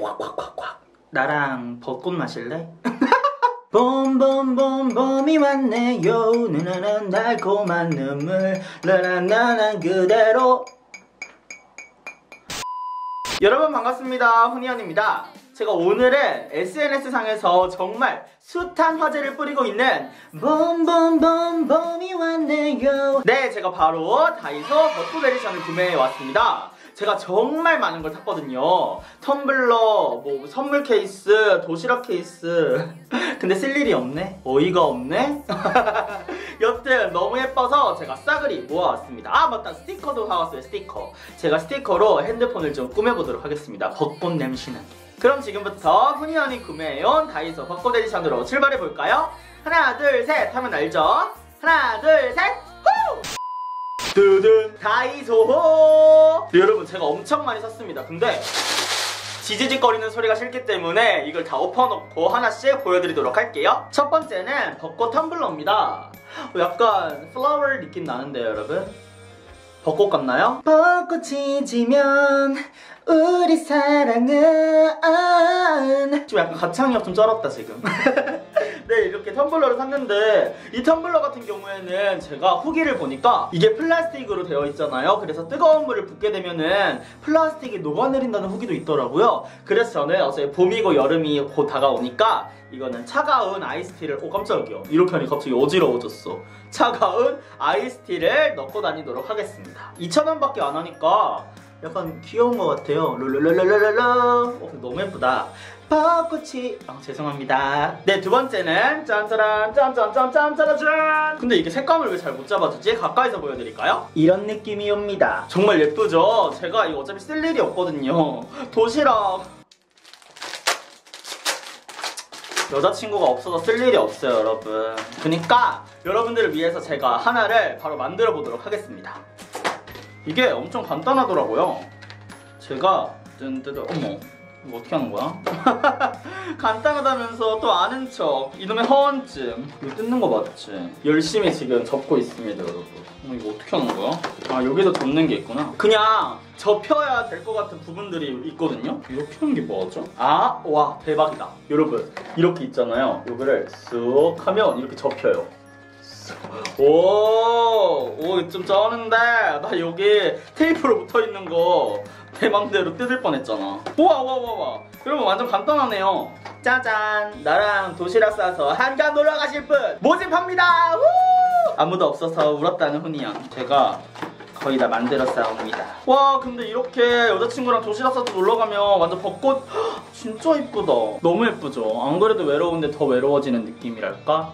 꽉꽉꽉꽉. 나랑 벚꽃 마실래? 봄봄봄 봄이 왔네요. 누나는 달콤한 눈물. 나나나나 그대로. 여러분 반갑습니다. 훈이현입니다. 제가 오늘은 SNS상에서 정말 숱한 화제를 뿌리고 있는 봄봄봄 봄이 왔네요. 네 제가 바로 다이소 벚꽃 에디션을 구매해 왔습니다 제가 정말 많은 걸 샀거든요. 텀블러, 뭐 선물 케이스, 도시락 케이스. 근데 쓸 일이 없네. 어이가 없네. 여튼 너무 예뻐서 제가 싸그리 모아왔습니다. 아 맞다 스티커도 사왔어요. 스티커. 제가 스티커로 핸드폰을 좀 꾸며보도록 하겠습니다. 벚꽃 냄새는. 그럼 지금부터 훈이언이 구매해온 다이소 벚꽃 에디션으로 출발해볼까요? 하나 둘 셋 하면 알죠? 하나 둘 셋! 후! 두둔 다이소 네, 여러분 제가 엄청 많이 샀습니다. 근데 지지직거리는 소리가 싫기 때문에 이걸 다 엎어놓고 하나씩 보여드리도록 할게요. 첫 번째는 벚꽃 텀블러입니다. 약간 플라워 느낌 나는데요 여러분? 벚꽃 같나요? 벚꽃이 지면 우리 사랑은 좀 약간 가창력 좀 쩔었다 지금 네 이렇게 텀블러를 샀는데 이 텀블러 같은 경우에는 제가 후기를 보니까 이게 플라스틱으로 되어 있잖아요. 그래서 뜨거운 물을 붓게 되면은 플라스틱이 녹아내린다는 후기도 있더라고요. 그래서 저는 어차피 봄이고 여름이 곧 다가오니까 이거는 차가운 아이스티를 오 깜짝이야. 이렇게 하니 갑자기 어지러워졌어. 차가운 아이스티를 넣고 다니도록 하겠습니다. 2,000원밖에 안 하니까 약간 귀여운 것 같아요. 룰루룰루룰루. 어, 너무 예쁘다. 벚꽃이. 아, 죄송합니다. 네, 두 번째는 짠짜란, 짠짠짠짠짜라짠. 근데 이게 색감을 왜 잘 못 잡아주지? 가까이서 보여드릴까요? 이런 느낌이 옵니다. 정말 예쁘죠? 제가 이거 어차피 쓸 일이 없거든요. 도시락. 여자친구가 없어서 쓸 일이 없어요, 여러분. 그니까 여러분들을 위해서 제가 하나를 바로 만들어 보도록 하겠습니다. 이게 엄청 간단하더라고요. 제가 뜬뜨드 어머 이거 어떻게 하는 거야? 간단하다면서 또 아는 척 이놈의 허언증 이거 뜯는 거 맞지? 열심히 지금 접고 있습니다 여러분 어, 이거 어떻게 하는 거야? 아 여기서 접는 게 있구나 그냥 접혀야 될 것 같은 부분들이 있거든요 이렇게 하는 게 뭐죠? 아 와 대박이다 여러분 이렇게 있잖아요 요거를 쓱 하면 이렇게 접혀요 오, 오, 좀 쩌는데 나 여기 테이프로 붙어 있는 거 내 맘대로 뜯을 뻔했잖아. 우와, 우와, 우와, 우와. 여러분 완전 간단하네요. 짜잔, 나랑 도시락 싸서 한강 놀러 가실 분 모집합니다. 우! 아무도 없어서 울었다는 훈이형. 제가 거의 다 만들어 싸웁니다. 와, 근데 이렇게 여자친구랑 도시락 싸서 놀러 가면 완전 벚꽃 진짜 이쁘다. 너무 예쁘죠? 안 그래도 외로운데 더 외로워지는 느낌이랄까?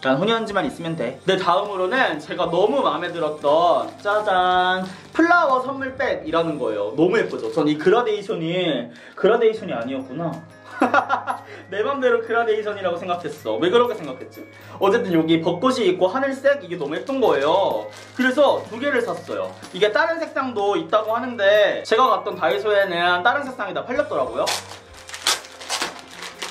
난 훈연지만 있으면 돼. 네, 다음으로는 제가 너무 마음에 들었던 짜잔 플라워 선물백 이라는 거예요. 너무 예쁘죠? 전 이 그라데이션이 그라데이션이 아니었구나. 내 맘대로 그라데이션이라고 생각했어. 왜 그렇게 생각했지? 어쨌든 여기 벚꽃이 있고 하늘색 이게 너무 예쁜 거예요. 그래서 두 개를 샀어요. 이게 다른 색상도 있다고 하는데 제가 갔던 다이소에는 다른 색상이 다 팔렸더라고요.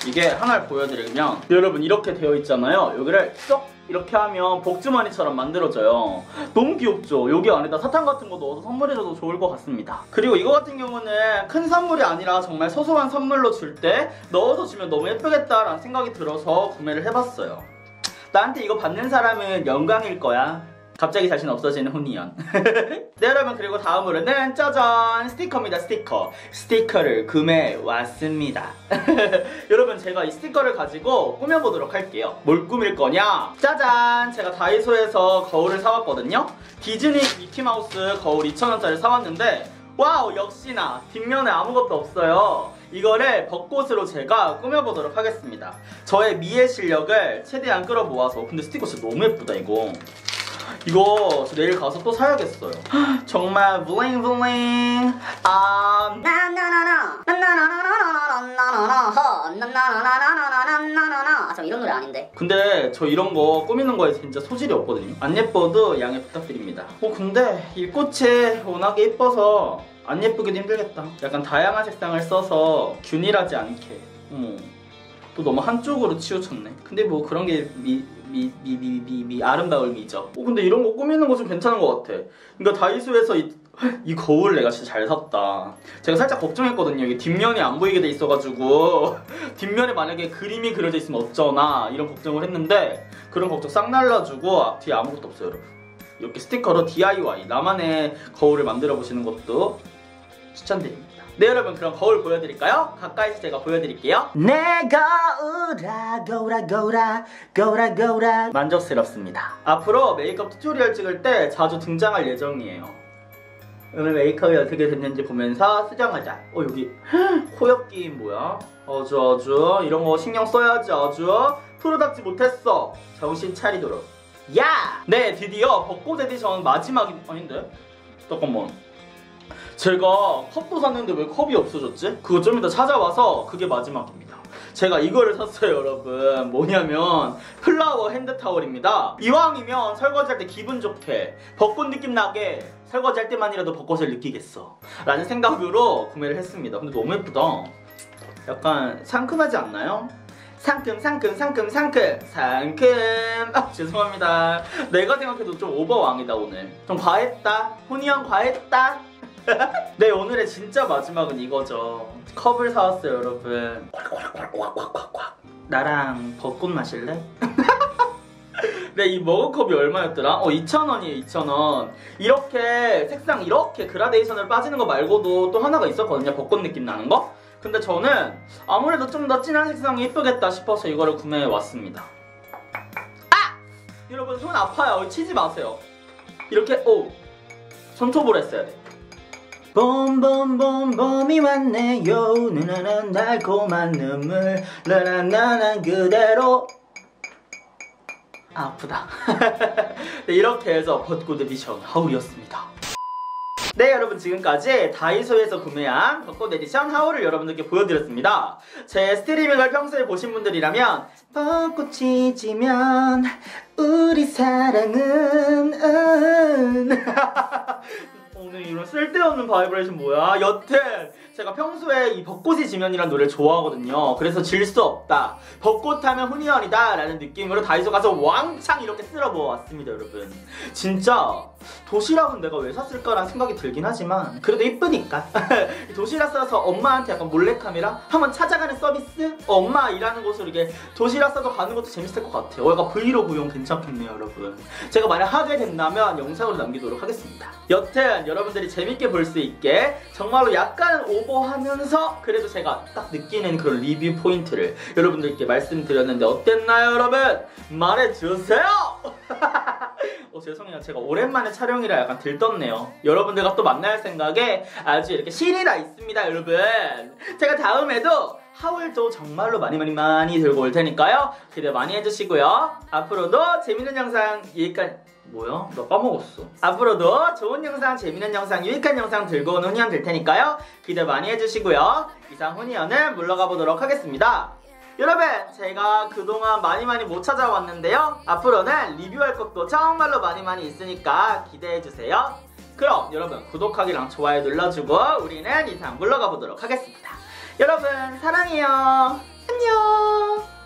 이게 하나를 보여드리면 여러분 이렇게 되어 있잖아요. 여기를 쏙 이렇게 하면 복주머니처럼 만들어져요. 너무 귀엽죠? 여기 안에다 사탕 같은 거 넣어서 선물해줘도 좋을 것 같습니다. 그리고 이거 같은 경우는 큰 선물이 아니라 정말 소소한 선물로 줄 때 넣어서 주면 너무 예쁘겠다라는 생각이 들어서 구매를 해봤어요. 나한테 이거 받는 사람은 영광일 거야 갑자기 자신 없어지는 훈이연. 네 여러분 그리고 다음으로는 짜잔! 스티커입니다 스티커. 스티커를 구매해 왔습니다. 여러분 제가 이 스티커를 가지고 꾸며보도록 할게요. 뭘 꾸밀 거냐? 짜잔! 제가 다이소에서 거울을 사왔거든요. 디즈니 미키마우스 거울 2,000원짜리 사왔는데 와우 역시나! 뒷면에 아무것도 없어요. 이거를 벚꽃으로 제가 꾸며보도록 하겠습니다. 저의 미의 실력을 최대한 끌어모아서. 근데 스티커 진짜 너무 예쁘다 이거 이거 저 내일 가서 또 사야겠어요. 정말 블링블링. 아. 나나나나 나나나나나나나나나나 허 나나나나나나나나나나 저 이런 노래 아닌데 근데 저 이런 거 꾸미는 거에 진짜 소질이 없거든요. 안 예뻐도 양해 부탁드립니다. 어 근데 이 꽃이 워낙에 예뻐서 안 예쁘기도 힘들겠다. 약간 다양한 색상을 써서 균일하지 않게. 어머. 또 너무 한쪽으로 치우쳤네. 근데 뭐 그런 게 미, 미, 미, 미, 미, 미, 아름다울 미죠. 어, 근데 이런 거 꾸미는 거 좀 괜찮은 것 같아. 그러니까 다이소에서 이, 이 거울 내가 진짜 잘 샀다. 제가 살짝 걱정했거든요. 이게 뒷면이 안 보이게 돼 있어가지고 뒷면에 만약에 그림이 그려져 있으면 어쩌나 이런 걱정을 했는데 그런 걱정 싹 날라주고 아, 뒤에 아무것도 없어요, 여러분. 이렇게 스티커로 DIY 나만의 거울을 만들어 보시는 것도 추천드립니다. 네 여러분 그럼 거울 보여드릴까요? 가까이서 제가 보여드릴게요. 내 거울아 거울아 거울아 거울아 거울아 만족스럽습니다. 앞으로 메이크업 튜토리얼 찍을 때 자주 등장할 예정이에요. 오늘 메이크업이 어떻게 됐는지 보면서 수정하자. 어 여기 코옆김 뭐야? 아주 아주 이런 거 신경 써야지 아주 프로답지 못했어. 정신 차리도록. 야! 네 드디어 벚꽃 에디션 마지막이 아닌데? 잠깐만. 제가 컵도 샀는데 왜 컵이 없어졌지? 그거 좀 이따 찾아와서 그게 마지막입니다. 제가 이거를 샀어요, 여러분. 뭐냐면 플라워 핸드 타월입니다. 이왕이면 설거지할 때 기분 좋게 벚꽃 느낌 나게 설거지할 때만이라도 벚꽃을 느끼겠어. 라는 생각으로 구매를 했습니다. 근데 너무 예쁘다. 약간 상큼하지 않나요? 상큼 상큼 상큼 상큼 상큼 아 죄송합니다 내가 생각해도 좀 오버왕이다 오늘 좀 과했다 훈이 형 과했다 네 오늘의 진짜 마지막은 이거죠 컵을 사왔어요 여러분 나랑 벚꽃 마실래? 네, 이 머그컵이 얼마였더라? 어, 2,000원이에요, 2,000원. 이렇게 색상 이렇게 그라데이션을 빠지는 거 말고도 또 하나가 있었거든요. 벚꽃 느낌 나는 거? 근데 저는 아무래도 좀 더 진한 색상이 예쁘겠다 싶어서 이거를 구매해 왔습니다. 아! 여러분 손 아파요. 치지 마세요. 이렇게 오 손톱을 했어야 돼. 봄봄봄 봄이 왔네요. 누나는 달콤한 눈물. 나나나난 그대로. 아, 아프다. 네, 이렇게 해서 벚꽃 에디션 하울이었습니다. 네 여러분 지금까지 다이소에서 구매한 벚꽃 에디션 하울을 여러분들께 보여드렸습니다. 제 스트리밍을 평소에 보신 분들이라면 벚꽃이 지면 우리 사랑은 은 오늘 이런 쓸데없는 바이브레이션 뭐야? 여튼 제가 평소에 이 벚꽃이 지면이란 노래를 좋아하거든요. 그래서 질 수 없다. 벚꽃 하면 훈이언이다 라는 느낌으로 다이소 가서 왕창 이렇게 쓸어 모아왔습니다 여러분. 진짜 도시락은 내가 왜 샀을까라는 생각이 들긴 하지만 그래도 이쁘니까 도시락 싸서 엄마한테 약간 몰래카메라 한번 찾아가는 서비스? 어, 엄마 일하는 곳으로 이렇게 도시락 싸서 가는 것도 재밌을 것 같아요. 어, 약간 브이로그용 괜찮겠네요 여러분. 제가 만약 하게 된다면 영상으로 남기도록 하겠습니다. 여튼 여러분들이 재밌게 볼 수 있게 정말로 약간 오버하면서 그래도 제가 딱 느끼는 그런 리뷰 포인트를 여러분들께 말씀드렸는데 어땠나요 여러분? 말해주세요! 어, 죄송해요. 제가 오랜만에 촬영이라 약간 들떴네요. 여러분들과 또 만날 생각에 아주 이렇게 신이 나 있습니다, 여러분. 제가 다음에도 하울도 정말로 많이 많이 많이 들고 올 테니까요. 기대 많이 해주시고요. 앞으로도 재밌는 영상 여기까지 뭐야? 나 까먹었어. 앞으로도 좋은 영상, 재밌는 영상, 유익한 영상 들고 온 훈이언 될 테니까요. 기대 많이 해주시고요. 이상 훈이언은 물러가 보도록 하겠습니다. 여러분, 제가 그동안 많이 많이 못 찾아왔는데요. 앞으로는 리뷰할 것도 정말로 많이 많이 있으니까 기대해주세요. 그럼 여러분, 구독하기랑 좋아요 눌러주고 우리는 이상 물러가 보도록 하겠습니다. 여러분, 사랑해요. 안녕.